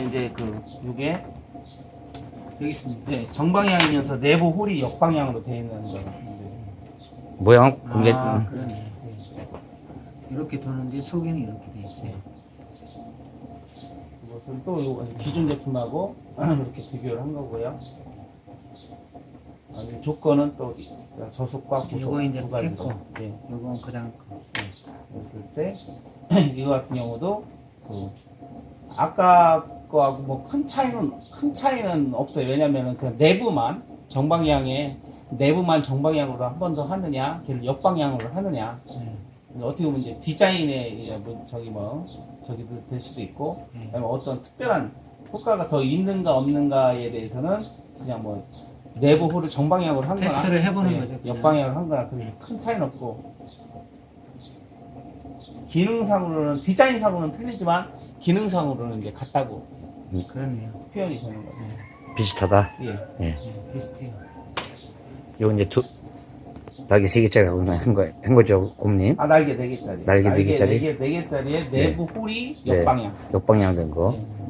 이제 그 이게 여기 있습니다. 네, 정방향이면서 내부 홀이 역방향으로 되어 있는 거예요. 모양 공개 아, 그러네. 이렇게 도는데 속에는 이렇게 돼 있어요. 이것은 또 기존 제품하고 이렇게 비교를 한 거고요. 아, 이 조건은 또 저속과 고속 이제 두 가지로. 했고. 네, 요건 그냥 그랬을 때 이거 같은 경우도 그 아까 거하고 뭐 큰 차이는 큰 차이는 없어요. 왜냐면은 그 내부만 정방향에 내부만 정방향으로 한 번 더 하느냐, 걔를 역방향으로 하느냐. 네. 어떻게 보면 이제 디자인의 뭐 저기 뭐 저기 될 수도 있고 네. 아니면 어떤 특별한 효과가 더 있는가 없는가에 대해서는 그냥 뭐 내부 홀을 정방향으로 한 거나 테스트를 해보는 예, 거죠, 그냥. 역방향으로 한 거나 그게 큰 차이는 없고 기능상으로는 디자인상으로는 틀리지만 기능상으로는 이제 같다고 그러네요. 표현이 되는 거죠. 비슷하다. 예. 네, 비슷해요. 요 이제 두 날개 세 개짜리 하고 한 거, 한 거죠, 곰님. 아 날개 네 개짜리. 날개 네 개짜리? 네 개, 네 개짜리에 내부 홀이 네. 역방향. 역방향 된 거. 네